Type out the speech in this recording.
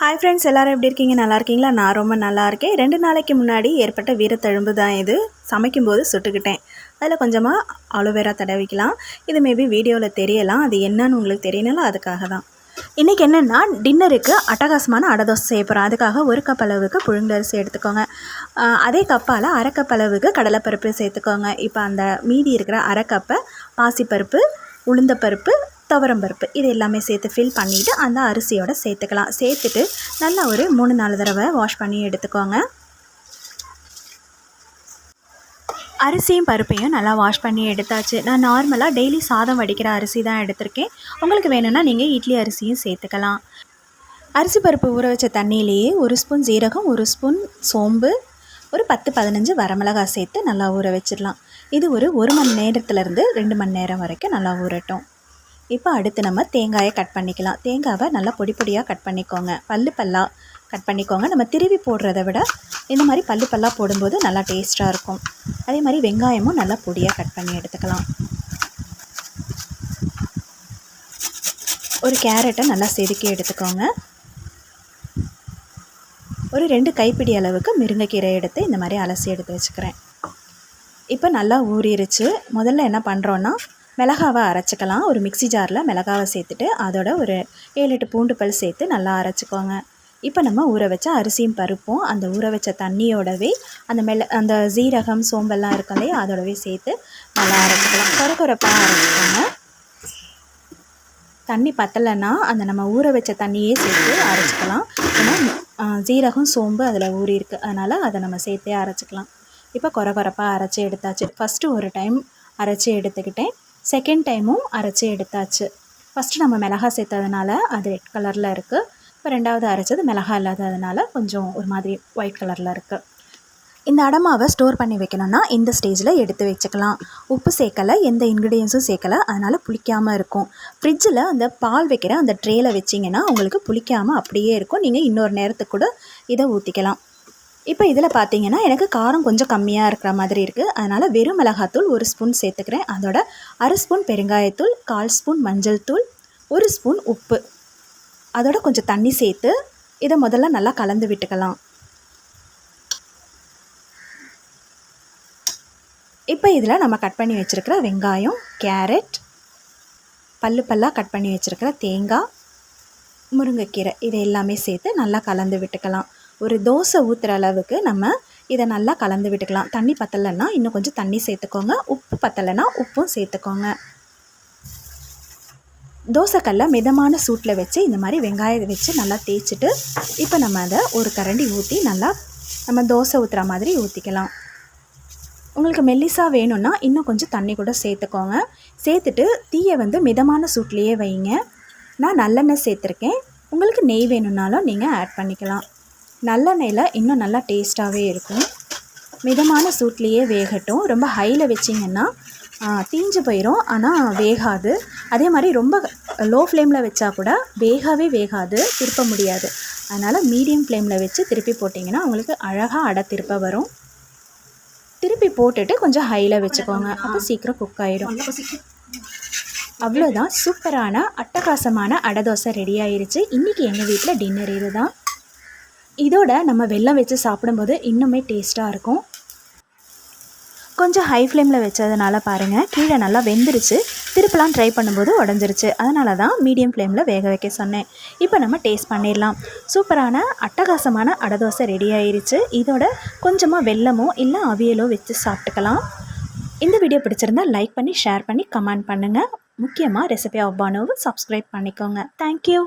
Hi friends எல்லோரும் எப்படி இருக்கீங்க? நல்லா இருக்கீங்களா? நான் ரொம்ப நல்லா இருக்கேன். ரெண்டு நாளைக்கு முன்னாடி ஏற்பட்ட வீரத்தழும்பு தான் இது. சமைக்கும்போது சுட்டுக்கிட்டேன். அதில் கொஞ்சமாக அலோவேரா தடவிக்கலாம். இது மேபி வீடியோவில் தெரியலாம். அது என்னன்னு உங்களுக்கு தெரியணும் அதுக்காக தான். இன்றைக்கி என்னென்னா டின்னருக்கு அட்டகாசமான அடதோசை செய்ய போகிறோம் அதுக்காக ஒரு கப் அளவுக்கு புழுங்கரிசி எடுத்துக்கோங்க. அதே கப்பால் அரை கப் அளவுக்கு கடலைப்பருப்பு சேர்த்துக்கோங்க. இப்போ அந்த மீதி இருக்கிற அரை கப்பை பாசிப்பருப்பு உளுந்தப்பருப்பு துவரம் பருப்பு இது எல்லாமே சேர்த்து ஃபில் பண்ணிவிட்டு அந்த அரிசியோடு சேர்த்துக்கலாம். சேர்த்துட்டு நல்லா ஒரு மூணு நாலு தடவை வாஷ் பண்ணி எடுத்துக்கோங்க. அரிசியும் பருப்பையும் நல்லா வாஷ் பண்ணி எடுத்தாச்சு. நான் நார்மலாக டெய்லி சாதம் வடிக்கிற அரிசி தான் எடுத்திருக்கேன். உங்களுக்கு வேணும்னா நீங்கள் இட்லி அரிசியும் சேர்த்துக்கலாம். அரிசி பருப்பு ஊற வச்ச தண்ணியிலேயே ஒரு ஸ்பூன் ஜீரகம் ஒரு ஸ்பூன் சோம்பு ஒரு பத்து பதினஞ்சு வரமிளகாய் சேர்த்து நல்லா ஊற வச்சிடலாம். இது ஒரு ஒரு மணி நேரத்துலேருந்து ரெண்டு மணி நேரம் வரைக்கும் நல்லா ஊறட்டும். இப்போ அடுத்து நம்ம தேங்காயை கட் பண்ணிக்கலாம். தேங்காவை நல்லா பொடி பொடியாக கட் பண்ணிக்கோங்க. பல்லு பல்லாக கட் பண்ணிக்கோங்க. நம்ம திருவி போடுறத விட இந்த மாதிரி பல்லு பல்லாக போடும்போது நல்லா டேஸ்ட்டாக இருக்கும். அதே மாதிரி வெங்காயமும் நல்லா பொடியாக கட் பண்ணி எடுத்துக்கலாம். ஒரு கேரட்டை நல்லா செதுக்கி எடுத்துக்கோங்க. ஒரு ரெண்டு கைப்பிடி அளவுக்கு முருங்கைக்கீரை எடுத்து இந்த மாதிரி அலசி எடுத்து வச்சுக்கிறேன். இப்போ நல்லா ஊறிடுச்சு முதல்ல என்ன பண்ணுறோன்னா மிளகாவை அரைச்சிக்கலாம். ஒரு மிக்சி ஜாரில் மிளகாவை சேர்த்துட்டு அதோட ஒரு ஏழு எட்டு பூண்டு பல் சேர்த்து நல்லா அரைச்சிக்கோங்க. இப்போ நம்ம ஊற வச்ச அரிசியும் பருப்பும் அந்த ஊற வச்ச தண்ணியோடவே அந்த மெல்ல அந்த ஜீரகம் சோம்பெல்லாம் இருக்கும் இல்லையா அதோடவே சேர்த்து நல்லா அரைச்சிக்கலாம். குறை குறைப்பாக அரைச்சிக்கோங்க. தண்ணி பத்தலைன்னா அந்த நம்ம ஊற வச்ச தண்ணியே சேர்த்து அரைச்சிக்கலாம். ஏன்னா ஜீரகம் சோம்பு அதில் ஊறி இருக்குது அதனால் அதை நம்ம சேர்த்தே அரைச்சிக்கலாம். இப்போ குறை குறைப்பாக அரைச்சி எடுத்தாச்சு. ஃபஸ்ட்டு ஒரு டைம் அரைச்சி எடுத்துக்கிட்டேன். செகண்ட் டைமும் அரைச்சி எடுத்தாச்சு. ஃபஸ்ட்டு நம்ம மிளகா சேர்த்ததுனால அது ரெட் கலரில் இருக்குது இப்போ ரெண்டாவது அரைச்சது மிளகா இல்லாததுனால கொஞ்சம் ஒரு மாதிரி ஒயிட் கலரில் இருக்குது இந்த அடமாவை ஸ்டோர் பண்ணி வைக்கணும்னா இந்த ஸ்டேஜில் எடுத்து வச்சுக்கலாம். உப்பு சேர்க்கலை எந்த இன்க்ரீடியன்ஸும் சேர்க்கலை அதனால் புளிக்காமல் இருக்கும். ஃப்ரிட்ஜில் அந்த பால் வைக்கிற அந்த ட்ரேயில் வச்சிங்கன்னா உங்களுக்கு புளிக்காமல் அப்படியே இருக்கும். நீங்கள் இன்னொரு நேரத்துக்கு கூட இதை ஊற்றிக்கலாம் இப்போ இதில் பார்த்தீங்கன்னா எனக்கு காரம் கொஞ்சம் கம்மியாக இருக்கிற மாதிரி இருக்குது அதனால் வெறும் மிளகாத்தூள் ஒரு ஸ்பூன் சேர்த்துக்கிறேன். அதோட அரை ஸ்பூன் பெருங்காயத்தூள் கால் ஸ்பூன் மஞ்சள் தூள் ஒரு ஸ்பூன் உப்பு. அதோட கொஞ்சம் தண்ணி சேர்த்து இதை முதல்ல நல்லா கலந்து விட்டுக்கலாம். இப்போ இதில் நம்ம கட் பண்ணி வச்சுருக்கிற வெங்காயம் கேரட் பல்லு பல்லாக கட் பண்ணி வச்சுருக்கிற தேங்காய் முருங்கைக்கீரை இதை எல்லாமே சேர்த்து நல்லா கலந்து விட்டுக்கலாம். ஒரு தோசை ஊற்றுற அளவுக்கு நம்ம இதை நல்லா கலந்து விட்டுக்கலாம். தண்ணி பத்தலைன்னா இன்னும் கொஞ்சம் தண்ணி சேர்த்துக்கோங்க. உப்பு பத்தலைன்னா உப்பும் சேர்த்துக்கோங்க. தோசைக்கல்ல மிதமான சூட்டில் வச்சு இந்த மாதிரி வெங்காயத்தை வச்சு நல்லா தேய்ச்சிட்டு இப்போ நம்ம அதை ஒரு கரண்டி ஊற்றி நல்லா நம்ம தோசை ஊற்றுற மாதிரி ஊற்றிக்கலாம் உங்களுக்கு மெல்லிசாக வேணும்னா இன்னும் கொஞ்சம் தண்ணி கூட சேர்த்துக்கோங்க. சேர்த்துட்டு தீயை வந்து மிதமான சூட்லேயே வைங்க. நான் நல்லெண்ணெய் சேர்த்துருக்கேன். உங்களுக்கு நெய் வேணும்னாலும் நீங்கள் ஆட் பண்ணிக்கலாம். நல்லெண்ணெயில் இன்னும் நல்லா டேஸ்ட்டாகவே இருக்கும். மிதமான சூட்லேயே வேகட்டும். ரொம்ப ஹையில் வச்சிங்கன்னா தீஞ்சு போயிடும் ஆனால் வேகாது. அதே மாதிரி ரொம்ப லோ ஃப்ளேமில் வச்சா கூட வேகவே வேகாது. திருப்ப முடியாது. அதனால் மீடியம் ஃப்ளேமில் வச்சு திருப்பி போட்டிங்கன்னா உங்களுக்கு அழகாக அடை திருப்ப வரும். திருப்பி போட்டுட்டு கொஞ்சம் ஹையில் வச்சுக்கோங்க. அப்போ சீக்கிரம் குக் ஆகிடும் அவ்வளோதான். சூப்பரான அட்டகாசமான அடை தோசை ரெடி ஆயிடுச்சு இன்றைக்கி எங்கள் வீட்டில் டின்னர் இது தான் இதோட நம்ம வெள்ளம் வச்சு சாப்பிடும்போது இன்னுமே டேஸ்ட்டாக இருக்கும். கொஞ்சம் ஹை ஃப்ளேமில் வச்சதுனால பாருங்கள் கீழே நல்லா வெந்துருச்சு. திருப்பலாம் ட்ரை பண்ணும்போது உடஞ்சிருச்சு. அதனால தான் மீடியம் ஃப்ளேமில் வேக வைக்க சொன்னேன். இப்போ நம்ம டேஸ்ட் பண்ணிடலாம். சூப்பரான அட்டகாசமான அடதோசை ரெடி ஆயிடுச்சு இதோட கொஞ்சமாக வெள்ளமோ இல்லை அவியலோ வச்சு சாப்பிட்டுக்கலாம். இந்த வீடியோ பிடிச்சிருந்தா லைக் பண்ணி ஷேர் பண்ணி கமெண்ட் பண்ணுங்கள் முக்கியமாக ரெசிபி ஆஃப் பானோவை சப்ஸ்கிரைப் பண்ணிக்கோங்க தேங்க்யூ